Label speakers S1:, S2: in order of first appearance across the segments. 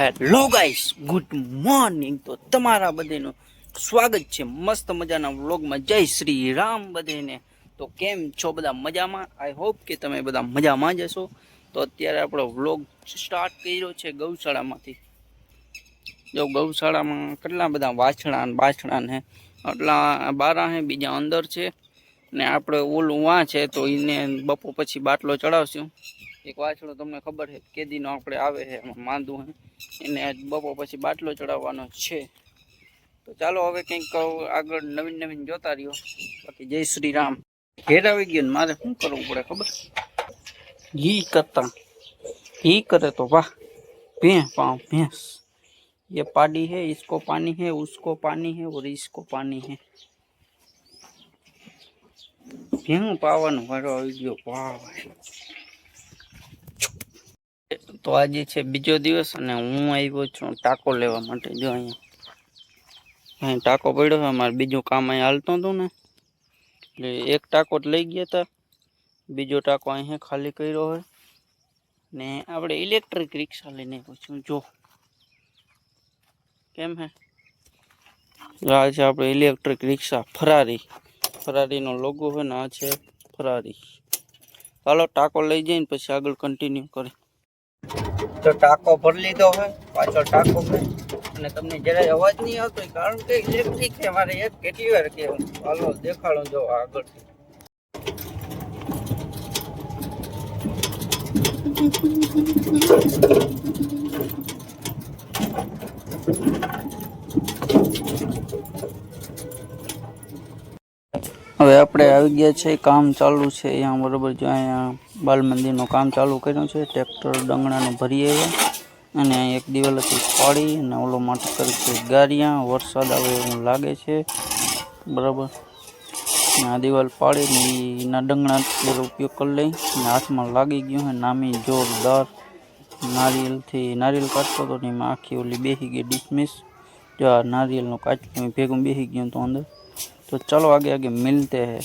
S1: Hello guys good morning તો તમારા બધેનું સ્વાગત છે. મસ્ત મજાના વ્લોગમાં જય શ્રી રામ બધેને. તો કેમ છો બધા મજામાં? આઈ હોપ કે તમે બધા મજામાં જ હશો. તો અત્યારે આપણો વ્લોગ સ્ટાર્ટ કર્યો છે ગૌશાળામાંથી. જો ગૌશાળામાં કેટલા બધા વાછડા ને બાછડા ને આટલા બારા હે, બીજા અંદર છે. ને આપણે ઓલું વાં છે તો એને બપો પછી બાટલો ચડાવશું. એક વાછડો તમને ખબર છે કેદીનો આપણે આવે છે એમાં માંદું હે એને આજ બપોર પછી બાટલો ચડાવવાનો છે તો ચાલો હવે કંઈક આગળ નવીન નવીન જોતા રહ્યો બાકી જય શ્રી રામ ઘેર આવી ગયો ને મારે શું કરવું પડે ખબર ઘી કરતા ઘી કરે તો વાહ ભેં પાઉં ભેંસ ये पानी है इसको पानी है उसको पानी है और इसको पानी है ભેહું પાવાનો વારો આવી ગયો વાહ ભાઈ તો આજે છે બીજો દિવસ અને હું આવ્યો છું ટાકો લેવા માટે, જો અહીંયા. અહીં ટાકો પડ્યો છે મારે બીજું કામ અહીં હાલતું હતું ને. એટલે એક ટાકો લઈ ગયા હતા, બીજો ટાકો અહીંયા ખાલી કર્યો હોય ને આપણે ઇલેક્ટ્રિક રિક્ષા લઈને પૂછ્યું જો. કેમ હે? આ છે આપણે ઇલેક્ટ્રિક રિક્ષા, ફરારી. ફરારીનો લોગો હોય ને આ છે ફરારી. ચાલો ટાકો લઈ જઈને પછી આગળ કન્ટિન્યુ કરી તો ટાકો ભરી લીધો હોય પાછળ ટાકો હોય અને તમને જરાય અવાજ નહીં આવતો હોય કારણ કે ઇલેક્ટ્રિક છે, મારે એક કેટલી વાર કેવું હાલો, દેખાડો, જો આગળ હવે આપણે આવી ગયા છે કામ ચાલુ છે અહીંયા બરાબર, જો અહીંયા બાલ મંદિરનું કામ ચાલુ કર્યું છે, ટ્રેક્ટર ડંગણાનું ભરી આવ્યા અને એક દિવાલ હતી પાડી અને ઓલો માટે કરી છે વરસાદ આવે એવું લાગે છે. બરાબર. અને આ દિવાલ પાડીને એના ડંગણા ઉપયોગ કરી લઈ અને હાથમાં લાગી ગયું છે, નામી જોરદાર નારિયેલથી નારિયેલ કાઢતો હતો ને એમાં આખી ઓલી બેસી ગઈ ડિસમિસ જો આ નારિયેલનું કાચું ભેગું બેસી ગયું તો અંદર. તો ચાલો આગે આગે મિલતે હે.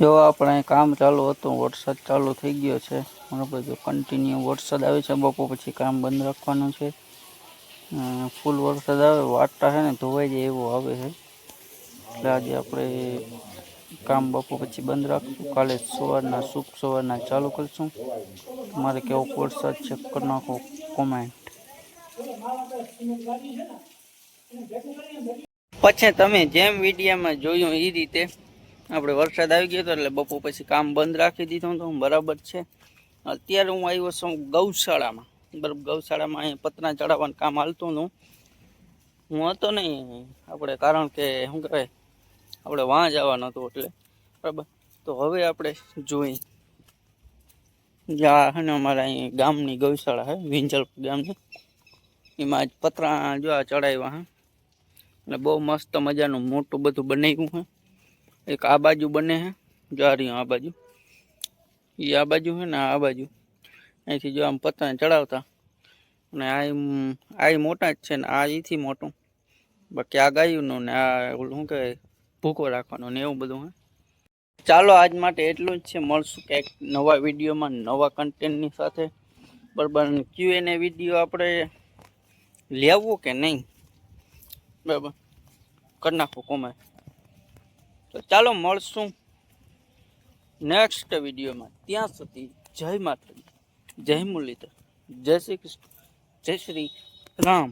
S1: જો આપણે કામ ચાલુ હતું, વરસાદ ચાલુ થઈ ગયો છે. બરાબર જો કન્ટિન્યુ વરસાદ આવે છે, બપોર પછી કામ બંધ રાખવાનું છે. ફૂલ વરસાદ આવે વાટતા છે ને, ધોવાઈ જાય એવો આવે છે. એટલે આજે આપણે કામ બપોર પછી બંધ રાખશું. કાલે સવારના શુભ સવારના ચાલુ કરશું. તમારે કેવો વરસાદ છે, કરી નાખો કોમેન્ટ પછી તમે જેમ વિડીયામાં જોયું એ રીતે આપણે વરસાદ આવી ગયો હતો એટલે બપોર પછી કામ બંધ રાખી દીધું હતું, બરાબર છે. અત્યારે હું આવ્યો છું ગૌશાળામાં. બરાબર, ગૌશાળામાં અહીંયા પતરા ચડાવવાનું કામ હાલતું હતું. હું હતો નહીં આપણે, કારણ કે શું કહેવાય, આપણે વાં જવાનું હતું એટલે, બરાબર. તો હવે આપણે જોઈ. જ્યાં ને અમારા અહીં ગામની ગૌશાળા છે વિંજલ ગામની. એમાં જ પતરા જો આ ચડાવ્યા હા અને બહુ મસ્ત મજાનું મોટું બધું બનાવ્યું છે એક આ બાજુ બને છે જો આ રહ્યું આ બાજુ. એ આ બાજુ છે ને આ બાજુ. અહીંથી જો આમ પતંગ ચડાવતા. અને આ એમ- આ ય મોટા જ છે ને આ એથી મોટું. બાકી આ ગાયુંનું ને આ ઓલું શું કહેવાય, ભૂકો રાખવાનો ને એવું બધું હે. ચાલો આજ માટે એટલું જ છે. મળશું કંઈક નવા વિડીયોમાં, નવા કન્ટેન્ટની સાથે. બરાબર ક્યુ એને વીડિયો આપણે લેવું કે નહીં? બરાબર. કરી નાખો કોમેન્ટ તો ચાલો મળશું નેક્સ્ટ વિડીયોમાં. ત્યાં સુધી જય માતાજી. જય મુરલીધર. જય શ્રી કૃષ્ણ. જય શ્રી રામ.